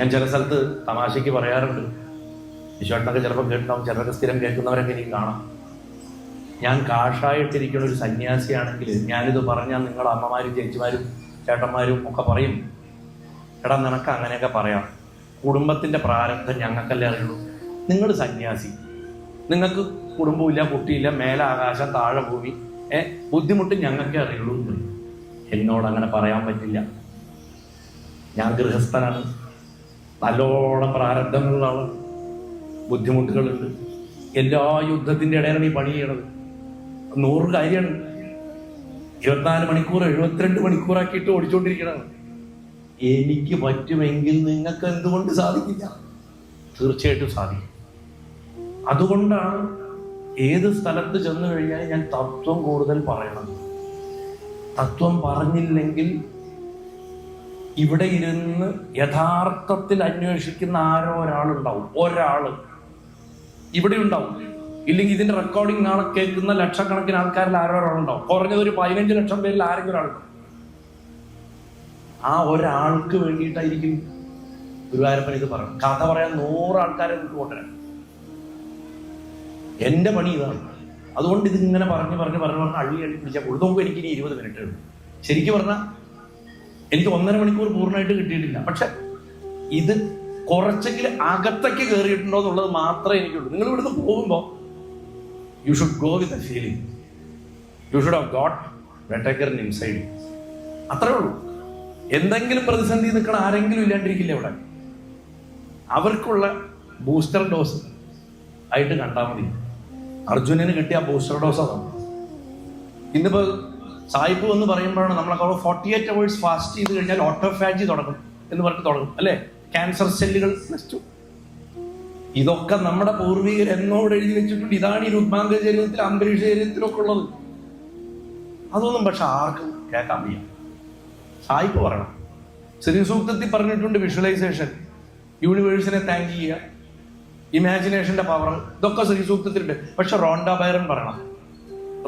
ഞാൻ ചില സ്ഥലത്ത് തമാശയ്ക്ക് പറയാറുണ്ട്. വിശ്വാസനൊക്കെ ചിലപ്പോൾ കേട്ടിട്ടുണ്ടാവും ചിലരൊക്കെ സ്ഥിരം കേൾക്കുന്നവരൊക്കെ എനിക്ക് കാണാം. ഞാൻ കാഷായിട്ടിരിക്കുന്ന ഒരു സന്യാസിയാണെങ്കിൽ ഞാനിത് പറഞ്ഞാൽ നിങ്ങളുടെ അമ്മമാരും ചേച്ചിമാരും ചേട്ടന്മാരും ഒക്കെ പറയും എടാ നിനക്ക് അങ്ങനെയൊക്കെ പറയാം. കുടുംബത്തിന്റെ പ്രാരബ്ധം ഞങ്ങൾക്കല്ലേ അറിയുള്ളൂ. നിങ്ങൾ സന്യാസി. നിങ്ങൾക്ക് കുടുംബമില്ല കുട്ടിയില്ല മേലെ ആകാശം താഴെ ഭൂമി. ഏ ബുദ്ധിമുട്ട് ഞങ്ങൾക്കേ അറിയുള്ളൂ എന്ന് എന്നോട് അങ്ങനെ പറയാൻ പറ്റില്ല. ഞാൻ ഗൃഹസ്ഥനാണ്. നല്ലോണം പ്രാരബ്ധങ്ങളിലാണ് ബുദ്ധിമുട്ടുകളുണ്ട്. എല്ലാ യുദ്ധത്തിന്റെ ഇടയിലാണ് ഈ പണി ചെയ്യണത്. നൂറ് കാര്യമാണ്. ഇരുപത്തിനാല് മണിക്കൂർ എഴുപത്തിരണ്ട് മണിക്കൂറാക്കിയിട്ട് ഓടിച്ചുകൊണ്ടിരിക്കണം എനിക്ക് പറ്റുമെങ്കിൽ നിങ്ങൾക്ക് എന്തുകൊണ്ട് സാധിക്കില്ല? തീർച്ചയായിട്ടും സാധിക്കും. അതുകൊണ്ടാണ് ഏത് സ്ഥലത്ത് ചെന്നു കഴിഞ്ഞാൽ ഞാൻ തത്വം കൂടുതൽ പറയണം തത്വം പറഞ്ഞില്ലെങ്കിൽ ഇവിടെ ഇരുന്ന് യഥാർത്ഥത്തിൽ അന്വേഷിക്കുന്ന ആരോ ഒരാളുണ്ടാവും. ഒരാൾ. ഇവിടെ ഉണ്ടാവും. ഇല്ലെങ്കിൽ ഇതിന്റെ റെക്കോർഡിംഗ് ആണ് കേൾക്കുന്ന ലക്ഷക്കണക്കിന് ആൾക്കാരിൽ ആരോ ഒരാളുണ്ടാവും. കുറഞ്ഞത് ഒരു പതിനഞ്ച് ലക്ഷം പേരിൽ ആരെങ്കിലും ഒരാളുണ്ടാവും ആ ഒരാൾക്ക് വേണ്ടിയിട്ടായിരിക്കും ഗുരുവായൂരപ്പൻ ഇത് പറഞ്ഞു കഥ പറയാൻ നൂറ് ആൾക്കാരെ നിങ്ങൾക്ക് കൊണ്ടുവരാം പണി ഇതാണ്. അതുകൊണ്ട് ഇത് ഇങ്ങനെ പറഞ്ഞ് പറഞ്ഞ് പറഞ്ഞ് പറഞ്ഞ് അള്ളി അള്ളി പിടിച്ചാൽ കൊടുത്തു. നോക്കുമ്പോൾ ഇരുപത് മിനിറ്റ് ഉണ്ട് ശരിക്കും പറഞ്ഞാൽ എനിക്ക് ഒന്നര മണിക്കൂർ പൂർണമായിട്ട് കിട്ടിയിട്ടില്ല. പക്ഷെ ഇത് കുറച്ചെങ്കിലും അകത്തേക്ക് കയറിയിട്ടുണ്ടോ എന്നുള്ളത് മാത്രമേ എനിക്കുള്ളൂ. നിങ്ങൾ ഇവിടുന്ന് പോകുമ്പോൾ you should go with a feeling you should have got വെട്ടക്കർ inside അത്രേ ഉള്ളൂ. എന്തെങ്കിലും പ്രതിസന്ധി നിൽക്കണ ആരെങ്കിലും ഇല്ലാണ്ടിരിക്കില്ല ഇവിടെ അവർക്കുള്ള ബൂസ്റ്റർ ഡോസ് ആയിട്ട് കണ്ടാൽ മതി. അർജുനന് കിട്ടിയ ബൂസ്റ്റർ ഡോസ് അതാണ്. ഇന്നിപ്പോ സായിപ്പ് എന്ന് പറയുമ്പോഴാണ് നമ്മളൊക്കെ ഫോർട്ടി എയ്റ്റ് അവേഴ്സ് ഫാസ്റ്റ് ചെയ്ത് കഴിഞ്ഞാൽ ഓട്ടോഫാജി തുടങ്ങും എന്ന് പറഞ്ഞിട്ട് തുടങ്ങും അല്ലേ? ക്യാൻസർ സെല്ലുകൾ നശിച്ചു ഇതൊക്കെ നമ്മുടെ പൂർവികർ എന്നോട് എഴുതി വെച്ചിട്ടുണ്ട്. ഇതാണ് ഈ രുദ്മാംഗ ശരീരത്തിൽ അന്തരീക്ഷ ശരീരത്തിലൊക്കെ ഉള്ളത്. അതൊന്നും പക്ഷെ ആർക്കും കേൾക്കാൻ വയ്യ. സായിപ്പ് പറയണം. ശ്രീ സൂക്തത്തിൽ പറഞ്ഞിട്ടുണ്ട് വിഷ്വലൈസേഷൻ യൂണിവേഴ്സിനെ താങ്ക് ചെയ്യുക. ഇമാജിനേഷന്റെ പവർ ഇതൊക്കെ ശ്രീ സൂക്തത്തിലുണ്ട് പക്ഷെ റോണ്ട ബൈറൻ പറയണം.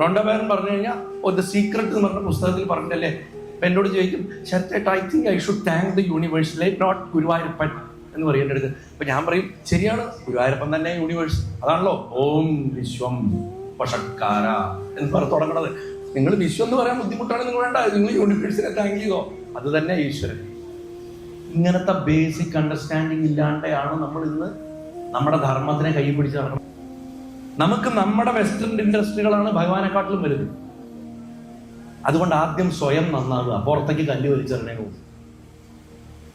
റോണ്ട ബൈറൻ പറഞ്ഞു കഴിഞ്ഞാൽ ദ സീക്രട്ട് എന്ന് പറഞ്ഞ പുസ്തകത്തിൽ പറഞ്ഞിട്ടല്ലേ? അപ്പം എന്നോട് ചോദിക്കും ശരത്തേട്ട് I think I should thank the universe lie not Guruvayurappan എന്ന് പറയേണ്ട അടുത്ത്. അപ്പം ഞാൻ പറയും ശരിയാണ് ഗുരുവായൂരപ്പൻ തന്നെ യൂണിവേഴ്സ് അതാണല്ലോ ഓം വിശ്വം പഷക്കാര എന്ന് പറഞ്ഞ് തുടങ്ങണത്. നിങ്ങൾ വിശ്വം എന്ന് പറയാൻ ബുദ്ധിമുട്ടാണ് നിങ്ങൾ വേണ്ട നിങ്ങൾ യൂണിവേഴ്സിനെ താങ്ക് ചെയ്തോ. അത് തന്നെ ഈശ്വരൻ. ഇങ്ങനത്തെ ബേസിക് അണ്ടർസ്റ്റാൻഡിങ് ഇല്ലാണ്ടെയാണ് നമ്മൾ ഇന്ന് നമ്മുടെ ധർമ്മത്തിനെ കൈപിടിച്ച് നടക്കുന്നത്. നമുക്ക് നമ്മുടെ വെസ്റ്റേൺ ഇൻഡസ്ട്രികളാണ് ഭഗവാനെക്കാട്ടിലും വരുന്നത് അതുകൊണ്ട് ആദ്യം സ്വയം നന്നാവുക. പുറത്തേക്ക് കല്ല് വലിച്ചെറിഞ്ഞേ പോകും.